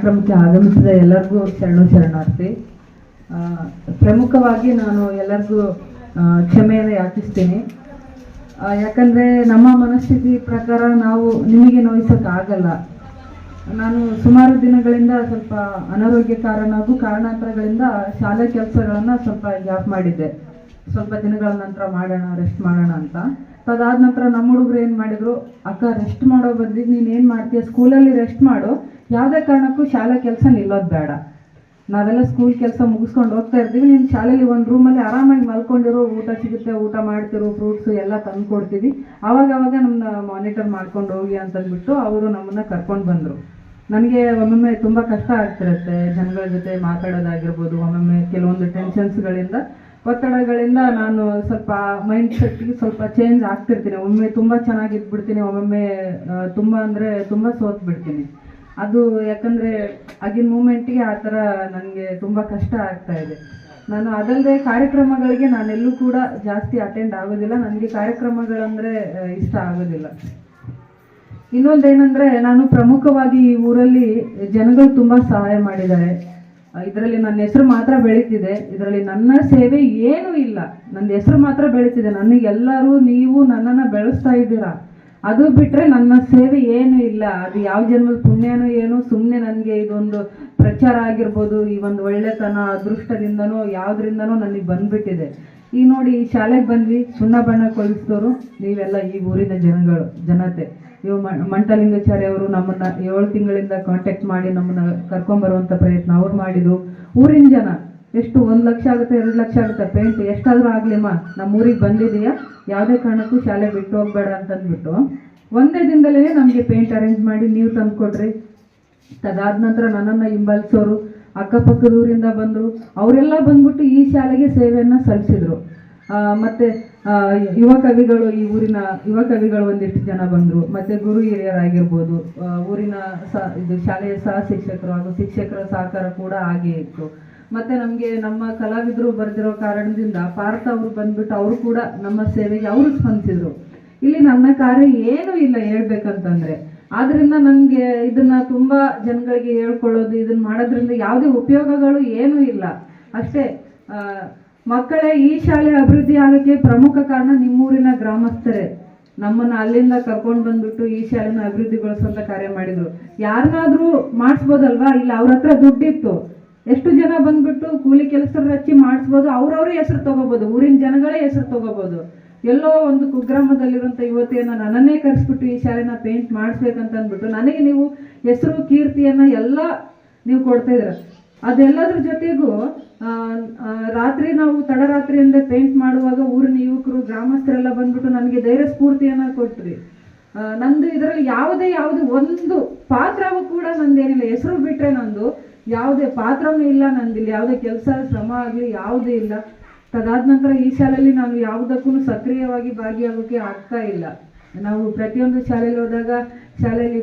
ಕಾರ್ಯಕ್ರಮಕ್ಕೆ ಆಗಮಿಸಿದ ಎಲ್ಲರಿಗೂ ಶರಣು ಶರಣಾರ್ಥಿ. ಪ್ರಮುಖವಾಗಿ ನಾನು ಎಲ್ಲರಿಗೂ ಕ್ಷಮೆಯನ್ನು ಯಾಚಿಸ್ತೀನಿ. ಯಾಕಂದರೆ ನಮ್ಮ ಮನಸ್ಥಿತಿ ಪ್ರಕಾರ ನಾವು ನಿಮಗೆ ನೋಯಿಸೋಕ್ಕಾಗಲ್ಲ. ನಾನು ಸುಮಾರು ದಿನಗಳಿಂದ ಸ್ವಲ್ಪ ಅನಾರೋಗ್ಯ ಕಾರಣ ಹಾಗೂ ಕಾರಣಾಂತರಗಳಿಂದ ಶಾಲೆ ಕೆಲಸಗಳನ್ನು ಸ್ವಲ್ಪ ಗ್ಯಾಪ್ ಮಾಡಿದ್ದೆ. ಸ್ವಲ್ಪ ದಿನಗಳ ನಂತರ ಮಾಡೋಣ ರೆಸ್ಟ್ ಮಾಡೋಣ ಅಂತ. ಅದಾದ ನಂತರ ನಮ್ಮ ಹುಡುಗರು ಏನು ಮಾಡಿದ್ರು, ಅಕ್ಕ ರೆಸ್ಟ್ ಮಾಡೋ ಬಂದಿದ್ದು ನೀನು ಏನು ಮಾಡ್ತೀಯ? ಸ್ಕೂಲಲ್ಲಿ ರೆಸ್ಟ್ ಮಾಡು. ಯಾವುದೇ ಕಾರಣಕ್ಕೂ ಶಾಲೆ ಕೆಲಸ ನಿಲ್ಲೋದು ಬೇಡ. ನಾವೆಲ್ಲ ಸ್ಕೂಲ್ ಕೆಲಸ ಮುಗಿಸ್ಕೊಂಡು ಹೋಗ್ತಾ ಇರ್ತೀವಿ. ನೀನು ಶಾಲೆಯಲ್ಲಿ ಒಂದು ರೂಮಲ್ಲಿ ಆರಾಮಾಗಿ ಮಲ್ಕೊಂಡಿರೋ ಊಟ ಸಿಗುತ್ತೆ, ಊಟ ಮಾಡ್ತಿರೋ ಫ್ರೂಟ್ಸು ಎಲ್ಲ ತಂದು ಕೊಡ್ತೀವಿ. ಆವಾಗವಾಗ ನಮ್ಮನ್ನ ಮಾನಿಟರ್ ಮಾಡ್ಕೊಂಡು ಹೋಗಿ ಅಂತಂದ್ಬಿಟ್ಟು ಅವರು ನಮ್ಮನ್ನು ಕರ್ಕೊಂಡು ಬಂದರು. ನನಗೆ ಒಮ್ಮೊಮ್ಮೆ ತುಂಬ ಕಷ್ಟ ಆಗ್ತಿರುತ್ತೆ. ಜನಗಳ ಜೊತೆ ಮಾತಾಡೋದಾಗಿರ್ಬೋದು, ಒಮ್ಮೊಮ್ಮೆ ಕೆಲವೊಂದು ಟೆನ್ಷನ್ಸ್ಗಳಿಂದ ಒತ್ತಡಗಳಿಂದ ನಾನು ಸ್ವಲ್ಪ ಮೈಂಡ್ ಸೆಟ್ಗೆ ಸ್ವಲ್ಪ ಚೇಂಜ್ ಆಗ್ತಿರ್ತೀನಿ. ಒಮ್ಮೆ ತುಂಬ ಚೆನ್ನಾಗಿ ಇದ್ಬಿಡ್ತೀನಿ, ಒಮ್ಮೊಮ್ಮೆ ತುಂಬ ಅಂದರೆ ತುಂಬ ಸೋತ್ ಬಿಡ್ತೀನಿ. ಅದು ಯಾಕಂದರೆ ಆಗಿನ ಮೂಮೆಂಟಿಗೆ ಆ ಥರ ನನಗೆ ತುಂಬ ಕಷ್ಟ ಆಗ್ತಾ ಇದೆ. ನಾನು ಅದಲ್ಲದೆ ಕಾರ್ಯಕ್ರಮಗಳಿಗೆ ನಾನೆಲ್ಲೂ ಕೂಡ ಜಾಸ್ತಿ ಅಟೆಂಡ್ ಆಗೋದಿಲ್ಲ. ನನಗೆ ಕಾರ್ಯಕ್ರಮಗಳಂದರೆ ಇಷ್ಟ ಆಗೋದಿಲ್ಲ. ಇನ್ನೊಂದೇನೆಂದರೆ, ನಾನು ಪ್ರಮುಖವಾಗಿ ಈ ಊರಲ್ಲಿ ಜನಗಳು ತುಂಬ ಸಹಾಯ ಮಾಡಿದ್ದಾರೆ. ಇದರಲ್ಲಿ ನನ್ನ ಹೆಸರು ಮಾತ್ರ ಬೆಳೀತಿದೆ. ಇದರಲ್ಲಿ ನನ್ನ ಸೇವೆ ಏನೂ ಇಲ್ಲ. ನನ್ನ ಹೆಸರು ಮಾತ್ರ ಬೆಳೀತಿದೆ. ನನಗೆ ಎಲ್ಲರೂ ನೀವು ನನ್ನನ್ನು ಬೆಳೆಸ್ತಾ ಇದ್ದೀರಾ? ಅದು ಬಿಟ್ಟರೆ ನನ್ನ ಸೇವೆ ಏನು ಇಲ್ಲ. ಅದು ಯಾವ ಜನ್ಮದ ಪುಣ್ಯನೂ ಏನು ಸುಮ್ಮನೆ ನನಗೆ ಇದೊಂದು ಪ್ರಚಾರ ಆಗಿರ್ಬೋದು, ಈ ಒಂದು ಒಳ್ಳೆತನ ಅದೃಷ್ಟದಿಂದನೋ ಯಾವುದರಿಂದನೋ ನನಗೆ ಬಂದ್ಬಿಟ್ಟಿದೆ. ಈಗ ನೋಡಿ ಈ ಶಾಲೆಗೆ ಬಂದ್ವಿ. ಸುಣ್ಣ ಬಣ್ಣ ಕೊಲಿಸಿದವರು ನೀವೆಲ್ಲ ಈ ಊರಿನ ಜನಗಳು, ಜನತೆ. ಇವು ಮಂಟಲಿಂಗಾಚಾರ್ಯ ಅವರು ನಮ್ಮನ್ನ ಏಳು ತಿಂಗಳಿಂದ ಕಾಂಟ್ಯಾಕ್ಟ್ ಮಾಡಿ ನಮ್ಮನ್ನ ಕರ್ಕೊಂಬರುವಂತ ಪ್ರಯತ್ನ ಅವ್ರು ಮಾಡಿದ್ರು ಊರಿನ ಜನ, ಎಷ್ಟು ಒಂದು ಲಕ್ಷ ಆಗುತ್ತೆ, ಎರಡು ಲಕ್ಷ ಆಗುತ್ತೆ ಪೇಂಟ್ ಎಷ್ಟಾದ್ರೂ ಆಗಲಿಮ್ಮ ನಮ್ಮ ಊರಿಗೆ ಬಂದಿದೆಯಾ, ಯಾವುದೇ ಕಾರಣಕ್ಕೂ ಶಾಲೆ ಬಿಟ್ಟು ಹೋಗ್ಬೇಡ ಅಂತಂದ್ಬಿಟ್ಟು, ಒಂದೇ ದಿನದಲ್ಲೇ ನಮಗೆ ಪೇಂಟ್ ಅರೇಂಜ್ ಮಾಡಿ ನೀವು ತಂದುಕೊಡ್ರಿ. ಅದಾದ ನಂತರ ನನ್ನನ್ನು ಹಿಂಬಾಲಿಸೋರು ಅಕ್ಕಪಕ್ಕದ ಊರಿಂದ ಬಂದರು, ಅವರೆಲ್ಲ ಬಂದ್ಬಿಟ್ಟು ಈ ಶಾಲೆಗೆ ಸೇವೆಯನ್ನು ಸಲ್ಲಿಸಿದ್ರು. ಮತ್ತೆ ಯುವ ಕವಿಗಳು ಈ ಊರಿನ, ಯುವ ಕವಿಗಳು ಒಂದಿಷ್ಟು ಜನ ಬಂದರು. ಮತ್ತೆ ಗುರು ಹಿರಿಯರಾಗಿರ್ಬೋದು. ಊರಿನ ಸ, ಇದು ಶಾಲೆಯ ಸಹ ಶಿಕ್ಷಕರು ಹಾಗೂ ಶಿಕ್ಷಕರ ಸಹಕಾರ ಕೂಡ ಹಾಗೆ ಇತ್ತು. ಮತ್ತೆ ನಮಗೆ ನಮ್ಮ ಕಲಾವಿದರು ಬರೆದಿರೋ ಕಾರಣದಿಂದ ಪಾರ್ಥ ಅವರು ಬಂದ್ಬಿಟ್ಟು ಅವರು ಕೂಡ ನಮ್ಮ ಸೇವೆಗೆ ಅವರು ಸ್ಪಂದಿಸಿದ್ರು. ಇಲ್ಲಿ ನನ್ನ ಕಾರ್ಯ ಏನೂ ಇಲ್ಲ ಹೇಳ್ಬೇಕಂತಂದ್ರೆ. ಆದ್ರಿಂದ ನನಗೆ ಇದನ್ನ ತುಂಬಾ ಜನಗಳಿಗೆ ಹೇಳ್ಕೊಳ್ಳೋದು ಇದನ್ನ ಮಾಡೋದ್ರಿಂದ ಯಾವುದೇ ಉಪಯೋಗಗಳು ಏನೂ ಇಲ್ಲ. ಅಷ್ಟೇ ಮಕ್ಕಳೇ, ಈ ಶಾಲೆ ಅಭಿವೃದ್ಧಿ ಆಗೋಕ್ಕೆ ಪ್ರಮುಖ ಕಾರಣ ನಿಮ್ಮೂರಿನ ಗ್ರಾಮಸ್ಥರೇ. ನಮ್ಮನ್ನ ಅಲ್ಲಿಂದ ಕರ್ಕೊಂಡು ಬಂದ್ಬಿಟ್ಟು ಈ ಶಾಲೆನ ಅಭಿವೃದ್ಧಿಗೊಳಿಸುವಂತ ಕಾರ್ಯ ಮಾಡಿದ್ರು. ಯಾರನ್ನಾದ್ರೂ ಮಾಡಿಸ್ಬೋದಲ್ವಾ? ಇಲ್ಲ, ಅವ್ರ ಹತ್ರ ದುಡ್ಡಿತ್ತು. ಎಷ್ಟು ಜನ ಬಂದ್ಬಿಟ್ಟು ಕೂಲಿ ಕೆಲಸದ ಹಚ್ಚಿ ಮಾಡಿಸ್ಬೋದು, ಅವ್ರವ್ರೇ ಹೆಸರು ತಗೋಬೋದು, ಊರಿನ ಜನಗಳೇ ಹೆಸರು ತಗೋಬೋದು. ಎಲ್ಲೋ ಒಂದು ಕುಗ್ರಾಮದಲ್ಲಿರುವಂಥ ಯುವತಿಯನ್ನು ನನ್ನನ್ನೇ ಕರೆಸ್ಬಿಟ್ಟು ಈ ಶಾಲೆನ ಪೇಂಟ್ ಮಾಡಿಸ್ಬೇಕಂತ ಅಂದ್ಬಿಟ್ಟು ನನಗೆ ನೀವು ಹೆಸರು, ಕೀರ್ತಿಯನ್ನ ಎಲ್ಲ ನೀವು ಕೊಡ್ತಾ ಇದ್ರ ಅದೆಲ್ಲದ್ರ ಜೊತೆಗೂ ರಾತ್ರಿ ನಾವು ತಡರಾತ್ರಿಯಿಂದ ಪೇಂಟ್ ಮಾಡುವಾಗ ಊರಿನ ಯುವಕರು, ಗ್ರಾಮಸ್ಥರೆಲ್ಲ ಬಂದ್ಬಿಟ್ಟು ನನಗೆ ಧೈರ್ಯ ಸ್ಫೂರ್ತಿಯನ್ನು ಕೊಟ್ರಿ ನಂದು ಇದರಲ್ಲಿ ಯಾವುದೇ ಯಾವುದು ಒಂದು ಪಾತ್ರವೂ ಕೂಡ ನಂದೇನಿಲ್ಲ. ಹೆಸರು ಬಿಟ್ರೆ ನಂದು ಯಾವುದೇ ಪಾತ್ರವೂ ಇಲ್ಲ ನಂದಿಲ್ಲ. ಯಾವುದೇ ಕೆಲಸ, ಶ್ರಮ ಆಗಲಿ ಯಾವುದೇ ಇಲ್ಲ. ತದಾದ ನಂತರ ಈ ಶಾಲೆಯಲ್ಲಿ ನಾನು ಯಾವುದಕ್ಕೂ ಸಕ್ರಿಯವಾಗಿ ಭಾಗಿಯಾಗೋಕೆ ಆಗ್ತಾ ಇಲ್ಲ. ನಾವು ಪ್ರತಿಯೊಂದು ಶಾಲೆಯಲ್ಲಿ ಹೋದಾಗ ಶಾಲೆಯಲ್ಲಿ